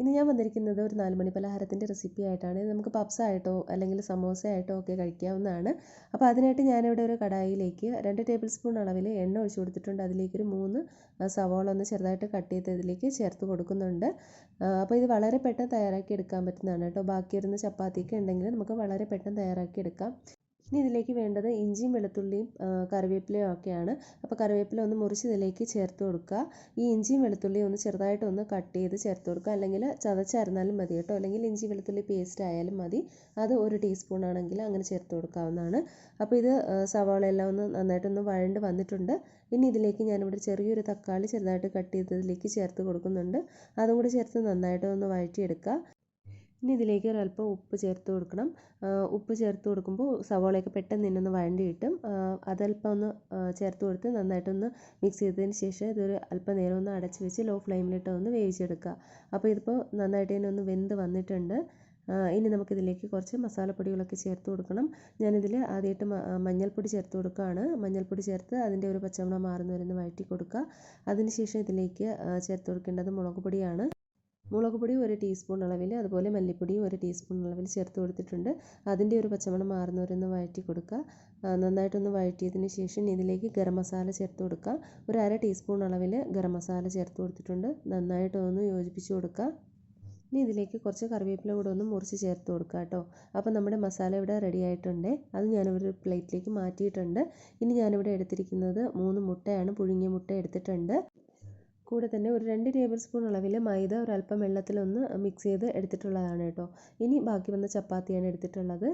ഇന്ന് ഞാൻ വന്നിരിക്കുന്നത് ഒരു നാലുമണി പലഹാരത്തിന്റെ റെസിപ്പി ആയിട്ടാണ്. ഇത് നമുക്ക് പപ്സ് ആയിട്ടോ അല്ലെങ്കിൽ സമോസ ആയിട്ടോ ഒക്കെ കഴിക്കാവുന്നതാണ്. അപ്പോൾ അതിനായിട്ട് ഞാനിവിടെ ഒരു കടായിലേക്ക് രണ്ട് ടേബിൾ സ്പൂൺ അളവിൽ എണ്ണ ഒഴിച്ചു കൊടുത്തിട്ടുണ്ട്. അതിലേക്ക് ഒരു മൂന്ന് സവോള ഒന്ന് ചെറുതായിട്ട് കട്ട് ചെയ്ത് ഇതിലേക്ക് ചേർത്ത് കൊടുക്കുന്നുണ്ട്. അപ്പോൾ ഇത് വളരെ പെട്ടെന്ന് തയ്യാറാക്കി എടുക്കാൻ പറ്റുന്നതാണ് കേട്ടോ. ബാക്കി വരുന്ന ചപ്പാത്തിയൊക്കെ ഉണ്ടെങ്കിൽ നമുക്ക് വളരെ പെട്ടെന്ന് തയ്യാറാക്കി എടുക്കാം. ഇനി ഇതിലേക്ക് വേണ്ടത് ഇഞ്ചിയും വെളുത്തുള്ളിയും കറിവേപ്പിലയും ഒക്കെയാണ്. അപ്പോൾ കറിവേപ്പില ഒന്ന് മുറിച്ച് ഇതിലേക്ക് ചേർത്ത് കൊടുക്കുക. ഈ ഇഞ്ചിയും വെളുത്തുള്ളിയും ഒന്ന് ചെറുതായിട്ട് ഒന്ന് കട്ട് ചെയ്ത് ചേർത്ത് കൊടുക്കുക. അല്ലെങ്കിൽ ചതച്ചരന്നാലും മതി കേട്ടോ. അല്ലെങ്കിൽ ഇഞ്ചി വെളുത്തുള്ളി പേസ്റ്റ് ആയാലും മതി. അത് ഒരു ടീസ്പൂൺ ആണെങ്കിൽ അങ്ങനെ ചേർത്ത് കൊടുക്കാവുന്നതാണ്. അപ്പോൾ ഇത് സവാള എല്ലാം ഒന്ന് നന്നായിട്ടൊന്ന് വഴണ്ട് വന്നിട്ടുണ്ട്. ഇനി ഇതിലേക്ക് ഞാനിവിടെ ചെറിയൊരു തക്കാളി ചെറുതായിട്ട് കട്ട് ചെയ്തതിലേക്ക് ചേർത്ത് കൊടുക്കുന്നുണ്ട്. അതും കൂടി ചേർത്ത് നന്നായിട്ട് ഒന്ന് വഴറ്റിയെടുക്കുക. ഇനി ഇതിലേക്ക് ഒരല്പം ഉപ്പ് ചേർത്ത് കൊടുക്കണം. ഉപ്പ് ചേർത്ത് കൊടുക്കുമ്പോൾ സവോളയൊക്കെ പെട്ടെന്ന് തന്നെ ഒന്ന് വഴണ്ടി കിട്ടും. അതല്പം ഒന്ന് ചേർത്ത് കൊടുത്ത് നന്നായിട്ടൊന്ന് മിക്സ് ചെയ്തതിന് ശേഷം ഇതൊരു അല്പം നേരം ഒന്ന് അടച്ച് വെച്ച് ലോ ഫ്ലെയിമിലിട്ട് ഒന്ന് വേവിച്ചെടുക്കുക. അപ്പോൾ ഇതിപ്പോൾ നന്നായിട്ട് തന്നെ ഒന്ന് വെന്ത് വന്നിട്ടുണ്ട്. ഇനി നമുക്കിതിലേക്ക് കുറച്ച് മസാലപ്പൊടികളൊക്കെ ചേർത്ത് കൊടുക്കണം. ഞാനിതിൽ ആദ്യമായിട്ട് മഞ്ഞൾപ്പൊടി ചേർത്ത് കൊടുക്കുകയാണ്. മഞ്ഞൾപ്പൊടി ചേർത്ത് അതിന്റെ ഒരു പച്ചമണം മാറുന്നവരെന്ന് വഴറ്റി കൊടുക്കുക. അതിനുശേഷം ഇതിലേക്ക് ചേർത്ത് കൊടുക്കേണ്ടത് മുളക് പൊടിയാണ്. മുളക് പൊടി ഒരു ടീസ്പൂൺ അളവിൽ അതുപോലെ മല്ലിപ്പൊടിയും ഒരു ടീസ്പൂൺ അളവിൽ ചേർത്ത് കൊടുത്തിട്ടുണ്ട്. അതിന്റെ ഒരു പച്ചമണം മാറുന്നവരൊന്ന് വഴറ്റി കൊടുക്കുക. നന്നായിട്ടൊന്ന് വഴറ്റിയതിന് ശേഷം ഇതിലേക്ക് ഗരം മസാല ചേർത്ത് കൊടുക്കുക. ഒരു അര ടീസ്പൂൺ അളവിൽ ഗരം മസാല ചേർത്ത് കൊടുത്തിട്ടുണ്ട്. നന്നായിട്ടൊന്ന് യോജിപ്പിച്ച് കൊടുക്കുക. ഇനി ഇതിലേക്ക് കുറച്ച് കറിവേപ്പില കൂടെ ഒന്ന് മുറിച്ച് ചേർത്ത് കൊടുക്കുക കേട്ടോ. അപ്പോൾ നമ്മുടെ മസാല ഇവിടെ റെഡി ആയിട്ടുണ്ട്. അത് ഞാനിവിടെ പ്ലേറ്റിലേക്ക് മാറ്റിയിട്ടുണ്ട്. ഇനി ഞാനിവിടെ എടുത്തിരിക്കുന്നത് മൂന്ന് മുട്ടയാണ്. പുഴുങ്ങിയ മുട്ട എടുത്തിട്ടുണ്ട്. കൂടെ തന്നെ ഒരു രണ്ട് ടേബിൾ സ്പൂൺ അളവിൽ മൈദ ഒരല്പം വെള്ളത്തിലൊന്ന് മിക്സ് ചെയ്ത് എടുത്തിട്ടുള്ളതാണ് കേട്ടോ. ഇനി ബാക്കി വന്ന ചപ്പാത്തിയാണ് എടുത്തിട്ടുള്ളത്.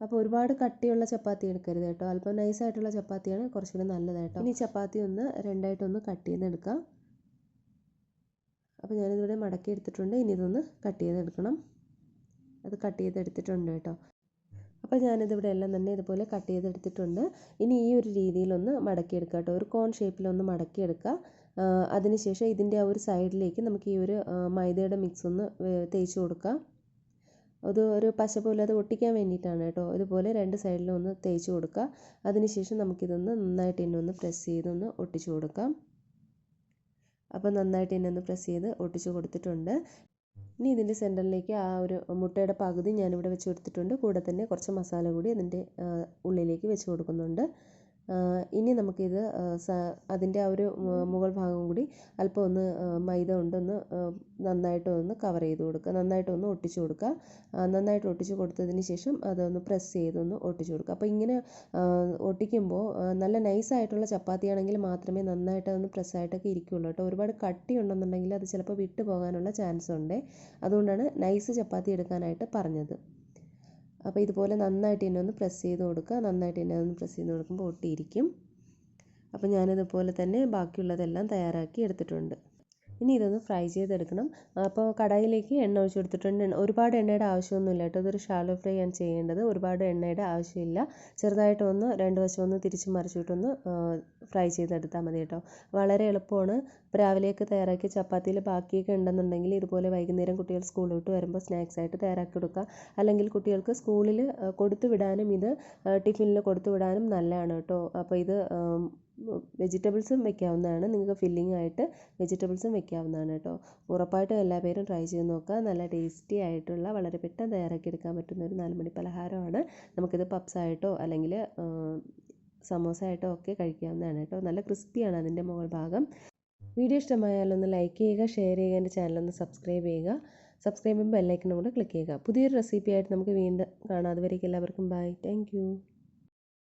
അപ്പോൾ ഒരുപാട് കട്ടിയുള്ള ചപ്പാത്തി എടുക്കരുത് കേട്ടോ. അല്പം നൈസായിട്ടുള്ള ചപ്പാത്തിയാണ് കുറച്ചുകൂടി നല്ലത് കേട്ടോ. ഇനി ചപ്പാത്തി ഒന്ന് രണ്ടായിട്ടൊന്ന് കട്ട് ചെയ്തെടുക്കാം. അപ്പോൾ ഞാനിതിവിടെ മടക്കി എടുത്തിട്ടുണ്ട്. ഇനി ഇതൊന്ന് കട്ട് ചെയ്തെടുക്കണം. അത് കട്ട് ചെയ്തെടുത്തിട്ടുണ്ട് കേട്ടോ. അപ്പോൾ ഞാനിതിവിടെ എല്ലാം തന്നെ ഇതുപോലെ കട്ട് ചെയ്തെടുത്തിട്ടുണ്ട്. ഇനി ഈ ഒരു രീതിയിലൊന്ന് മടക്കിയെടുക്കുക കേട്ടോ. ഒരു കോൺ ഷേപ്പിലൊന്ന് മടക്കിയെടുക്കുക അതിനുശേഷം ഇതിന്റെ ആ ഒരു സൈഡിലേക്ക് നമുക്ക് ഈ ഒരു മൈദയുടെ മിക്സ് ഒന്ന് തേച്ച് കൊടുക്കാം. അത് ഒരു പശ പോലെ അത് ഒട്ടിക്കാൻ വേണ്ടിയിട്ടാണ് കേട്ടോ. ഇതുപോലെ രണ്ട് സൈഡിലും ഒന്ന് തേച്ച് കൊടുക്കുക. അതിനുശേഷം നമുക്കിതൊന്ന് നന്നായിട്ട് തന്നെ ഒന്ന് പ്രസ് ചെയ്തൊന്ന് ഒട്ടിച്ചു കൊടുക്കാം. അപ്പോൾ നന്നായിട്ട് തന്നെ ഒന്ന് പ്രസ് ചെയ്ത് ഒട്ടിച്ചു കൊടുത്തിട്ടുണ്ട്. ഇനി ഇതിന്റെ സെന്ററിലേക്ക് ആ ഒരു മുട്ടയുടെ പകുതി ഞാനിവിടെ വെച്ച് കൊടുത്തിട്ടുണ്ട്. കൂടെ തന്നെ കുറച്ച് മസാല കൂടി അതിന്റെ ഉള്ളിലേക്ക് വെച്ച് കൊടുക്കുന്നുണ്ട്. ഇനി നമുക്കിത് അതിന്റെ ആ ഒരു മുകൾ ഭാഗം കൂടി അല്പം ഒന്ന് മൈദ കൊണ്ടൊന്ന് നന്നായിട്ട് ഒന്ന് കവർ ചെയ്ത് കൊടുക്കുക. നന്നായിട്ട് ഒന്ന് ഒട്ടിച്ചു കൊടുക്കുക. നന്നായിട്ട് ഒട്ടിച്ചു കൊടുത്തതിന് ശേഷം അതൊന്ന് പ്രസ് ചെയ്തൊന്ന് ഒട്ടിച്ചു കൊടുക്കുക. അപ്പോൾ ഇങ്ങനെ ഒട്ടിക്കുമ്പോൾ നല്ല നൈസായിട്ടുള്ള ചപ്പാത്തിയാണെങ്കിൽ മാത്രമേ നന്നായിട്ട് അതൊന്ന് പ്രസ്സായിട്ടൊക്കെ ഇരിക്കുകയുള്ളൂ കേട്ടോ. ഒരുപാട് കട്ടി ഉണ്ടെന്നുണ്ടെങ്കിൽ അത് ചിലപ്പോൾ വിട്ടു പോകാനുള്ള ചാൻസ് ഉണ്ട്. അതുകൊണ്ടാണ് നൈസ് ചപ്പാത്തി എടുക്കാനായിട്ട് പറഞ്ഞത്. അപ്പോൾ ഇതുപോലെ നന്നായിട്ട് തന്നെ ഒന്ന് പ്രസ് ചെയ്ത് കൊടുക്കുക. നന്നായിട്ട് തന്നെ ഒന്ന് പ്രസ് ചെയ്ത് കൊടുക്കുമ്പോൾ ഒട്ടിയിരിക്കും. അപ്പോൾ ഞാനിതുപോലെ തന്നെ ബാക്കിയുള്ളതെല്ലാം തയ്യാറാക്കി എടുത്തിട്ടുണ്ട്. ഇനി ഇതൊന്ന് ഫ്രൈ ചെയ്തെടുക്കണം. അപ്പോൾ കടായിലേക്ക് എണ്ണ ഒഴിച്ച് കൊടുത്തിട്ടുണ്ട് ഒരുപാട് എണ്ണയുടെ ആവശ്യമൊന്നുമില്ല കേട്ടോ. ഇതൊരു ഷാലോ ഫ്രൈ ആണ് ചെയ്യേണ്ടത്. ഒരുപാട് എണ്ണയുടെ ആവശ്യമില്ല. ചെറുതായിട്ടൊന്ന് രണ്ട് വശം ഒന്ന് തിരിച്ച് മറിച്ചിട്ടൊന്ന് ഫ്രൈ ചെയ്തെടുത്താൽ മതി കേട്ടോ. വളരെ എളുപ്പമാണ്. ഇപ്പോൾ രാവിലെയൊക്കെ തയ്യാറാക്കി ചപ്പാത്തിയിൽ ബാക്കിയൊക്കെ ഉണ്ടെന്നുണ്ടെങ്കിൽ ഇതുപോലെ വൈകുന്നേരം കുട്ടികൾ സ്കൂളിൽ വിട്ട് വരുമ്പോൾ സ്നാക്സ് ആയിട്ട് തയ്യാറാക്കി കൊടുക്കുക. അല്ലെങ്കിൽ കുട്ടികൾക്ക് സ്കൂളിൽ കൊടുത്തു വിടാനും ഇത് ടിഫിനിൽ കൊടുത്തു വിടാനും നല്ലതാണ് കേട്ടോ. അപ്പോൾ ഇത് വെജിറ്റബിൾസും വെക്കാവുന്നതാണ്. നിങ്ങൾക്ക് ഫില്ലിംഗ് ആയിട്ട് വെജിറ്റബിൾസും വെക്കാവുന്നതാണ് കേട്ടോ. ഉറപ്പായിട്ടും എല്ലാ പേരും ട്രൈ ചെയ്ത് നോക്കുക. നല്ല ടേസ്റ്റി ആയിട്ടുള്ള വളരെ പെട്ടെന്ന് തയ്യാറാക്കി എടുക്കാൻ പറ്റുന്ന ഒരു നാലുമണി പലഹാരമാണ്. നമുക്കിത് പപ്സ് ആയിട്ടോ അല്ലെങ്കിൽ സമോസ ആയിട്ടോ ഒക്കെ കഴിക്കാവുന്നതാണ് കേട്ടോ. നല്ല ക്രിസ്പിയാണ് അതിന്റെ മുകൾ ഭാഗം. വീഡിയോ ഇഷ്ടമായാലൊന്ന് ലൈക്ക് ചെയ്യുക ഷെയർ ചെയ്യുക എന്റെ ചാനലൊന്ന് സബ്സ്ക്രൈബ് ചെയ്യുക. സബ്സ്ക്രൈബ് ചെയ്യുമ്പോൾ ബെല്ലൈക്കനും കൂടെ ക്ലിക്ക് ചെയ്യുക. പുതിയൊരു റെസിപ്പി ആയിട്ട് നമുക്ക് വീണ്ടും കാണാം. അതുവരേക്കും എല്ലാവർക്കും ബൈ. താങ്ക്